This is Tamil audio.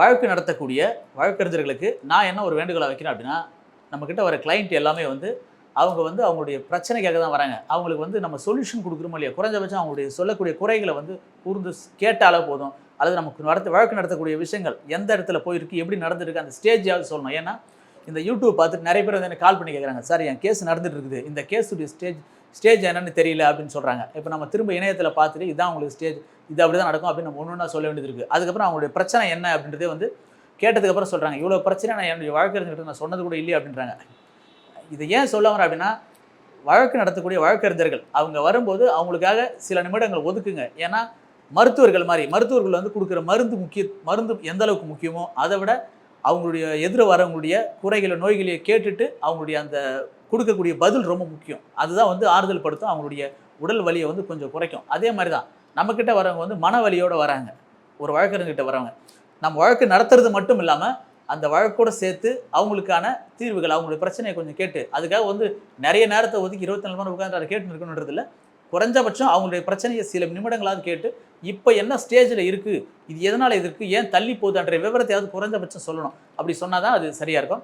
வழக்கு நடத்தக்கூடிய வழக்கறிஞர்களுக்கு நான் என்ன ஒரு வேண்டுகோளை வைக்கிறேன் அப்படின்னா நம்மக்கிட்ட வர கிளைண்ட் எல்லாமே வந்து அவங்க வந்து அவங்களுடைய பிரச்சனைக்காக தான் வராங்க. அவங்களுக்கு வந்து நம்ம சொல்யூஷன் கொடுக்குறோமோ இல்லையா குறைஞ்சபட்சம் அவங்களுடைய சொல்லக்கூடிய குறைகளை வந்து கூர்ந்து கேட்டாலே போதும். அல்லது நமக்கு நடத்த வழக்கு நடத்தக்கூடிய விஷயங்கள் எந்த இடத்துல போயிருக்கு எப்படி நடந்திருக்கு அந்த ஸ்டேஜாவது சொல்லணும். ஏன்னா இந்த யூடியூப் பார்த்துட்டு நிறைய பேர் வந்து எனக்கு கால் பண்ணி கேட்குறாங்க சார் என் கேஸ் நடந்துட்டு இருக்குது இந்த கேஸுடைய ஸ்டேஜ் ஸ்டேஜ் என்னன்னு தெரியல அப்படின்னு சொல்கிறாங்க இப்போ நம்ம திரும்ப இணையத்தில் பார்த்துட்டு இதான் உங்களுக்கு ஸ்டேஜ் இது அப்படி தான் நடக்கும் அப்படின்னு நம்ம ஒன்று ஒன்றா சொல்ல வேண்டியது இருக்குது அதுக்கப்புறம் அவங்களுடைய பிரச்சனை என்ன அப்படின்றதே வந்து கேட்டதுக்கப்புறம் சொல்கிறாங்க இவ்வளோ பிரச்சனை நான் என்னுடைய வழக்கறிஞர்கிட்ட நான் சொன்னது கூட இல்லையே அப்படின்றாங்க. இதை ஏன் சொல்ல வரேன் அப்படின்னா வழக்கு நடத்தக்கூடிய வழக்கறிஞர்கள் அவங்க வரும்போது அவங்களுக்காக சில நிமிடங்கள் ஒதுக்குங்க. ஏன்னா மருத்துவர்கள் மாதிரி மருத்துவர்கள் வந்து கொடுக்குற மருந்து முக்கிய மருந்து எந்த அளவுக்கு முக்கியமோ அதை விட அவங்களுடைய எதிர வரவங்களுடைய குறைகளை நோய்களை கேட்டுட்டு அவங்களுடைய அந்த கொடுக்கக்கூடிய பதில் ரொம்ப முக்கியம். அதுதான் வந்து ஆறுதல் படுத்தும். அவங்களுடைய உடல் வலியை வந்து கொஞ்சம் குறைக்கும். அதே மாதிரி தான் நம்மக்கிட்ட வரவங்க வந்து மன வலியோடு வராங்க. ஒரு வழக்கறிஞர்கிட்ட வரவங்க. நம்ம வழக்கு நடத்துறது மட்டும் இல்லாமல் அந்த வழக்கோட சேர்த்து அவங்களுக்கான தீர்வுகள் அவங்களுடைய பிரச்சனையை கொஞ்சம் கேட்டு அதுக்காக வந்து நிறைய நேரத்தை ஒதுக்கி இருபத்தி நாலு மணி உட்காந்து அதை கேட்டு இருக்கணுன்றது குறைஞ்சபட்சம் அவங்களுடைய பிரச்சனையை சில நிமிடங்களாவது கேட்டு இப்போ என்ன ஸ்டேஜில் இருக்குது இது எதனால் இது இருக்குது ஏன் தள்ளி போகுதுன்ற விவரத்தையாவது குறைஞ்சபட்சம் சொல்லணும். அப்படி சொன்னால் தான் அது சரியாக இருக்கும்.